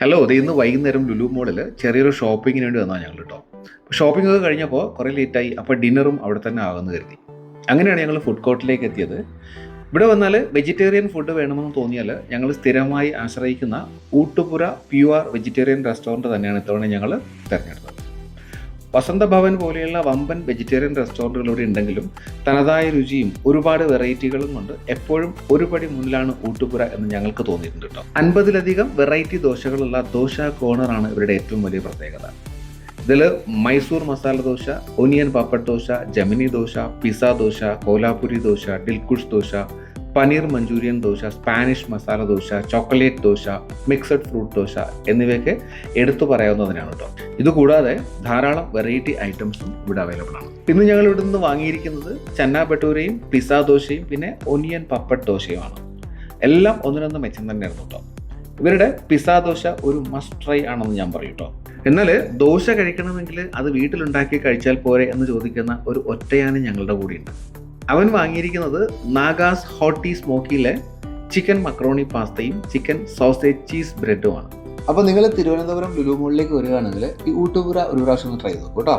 Hello ഇത് ഇന്ന് വൈകുന്നേരം ലുലു മോളിൽ ചെറിയൊരു ഷോപ്പിങ്ങിന് വേണ്ടി വന്നാൽ ഞങ്ങൾ കേട്ടോ ഷോപ്പിംഗ് ഒക്കെ കഴിഞ്ഞപ്പോൾ കുറേ ലേറ്റായി അപ്പോൾ ഡിന്നറും അവിടെ തന്നെ ആകുമെന്ന് കരുതി. അങ്ങനെയാണ് ഞങ്ങൾ ഫുഡ് കോർട്ടിലേക്ക് എത്തിയത്. ഇവിടെ വന്നാൽ വെജിറ്റേറിയൻ ഫുഡ് വേണമെന്ന് തോന്നിയാൽ ഞങ്ങൾ സ്ഥിരമായി ആശ്രയിക്കുന്ന ഊട്ടുപുര പ്യുവർ വെജിറ്റേറിയൻ റെസ്റ്റോറന്റ് തന്നെയാണ് ഇത്തവണ ഞങ്ങൾ തിരഞ്ഞെടുത്തത്. വസന്തഭവൻ പോലെയുള്ള വമ്പൻ വെജിറ്റേറിയൻ റെസ്റ്റോറന്റുകൾ ഇവിടെ ഉണ്ടെങ്കിലും തനതായ രുചിയും ഒരുപാട് വെറൈറ്റികളും കൊണ്ട് എപ്പോഴും ഒരു പടി മുന്നിലാണ് ഊട്ടുപുര എന്ന് ഞങ്ങൾക്ക് തോന്നിയിട്ടുണ്ട് കേട്ടോ. അൻപതിലധികം വെറൈറ്റി ദോശകളുള്ള ദോശ കോർണറാണ് ഇവരുടെ ഏറ്റവും വലിയ പ്രത്യേകത. ഇതിൽ Mysore masala dosa onion papad dosa Gemini dosa pizza dosa Kolhapuri dosa Dilkhush dosa paneer Manchurian dosa Spanish masala dosa chocolate dosa mixed fruit dosa എന്നിവയൊക്കെ എടുത്തു പറയാവുന്നതിനാണ് കേട്ടോ ഇതുകൂടാതെ ധാരാളം വെറൈറ്റി ഐറ്റംസും ഇവിടെ അവൈലബിൾ ആണ്. ഇന്ന് ഞങ്ങൾ ഇവിടെ നിന്ന് വാങ്ങിയിരിക്കുന്നത് ചന്ന ബട്ടൂരയും പിസ ദോശയും പിന്നെ ഒനിയൻ പപ്പട്ട് ദോശയുമാണ് എല്ലാം ഒന്നിനൊന്ന് മെച്ചം തന്നെയായിരുന്നു കേട്ടോ ഇവരുടെ പിസ ദോശ ഒരു മസ്റ്റ് ട്രൈ ആണെന്ന് ഞാൻ പറയും കേട്ടോ എന്നാൽ ദോശ കഴിക്കണമെങ്കിൽ അത് വീട്ടിലുണ്ടാക്കി കഴിച്ചാൽ പോരെ എന്ന് ചോദിക്കുന്ന ഒരു ഒറ്റയാനും ഞങ്ങളുടെ കൂടെയുണ്ട്. അവൻ വാങ്ങിയിരിക്കുന്നത് നാഗാസ് ഹോട്ടി സ്മോക്കിയിലെ ചിക്കൻ മക്രോണി പാസ്തയും ചിക്കൻ സോസേജ് ചീസ് ബ്രെഡുമാണ്. അപ്പോൾ നിങ്ങൾ തിരുവനന്തപുരം ലുലു മോളിലേക്ക് വരികയാണെങ്കിൽ ഈ ഊട്ടുപുര ഒരു പ്രാവശ്യം ഒന്ന് ട്രൈ ചെയ്തു കേട്ടോ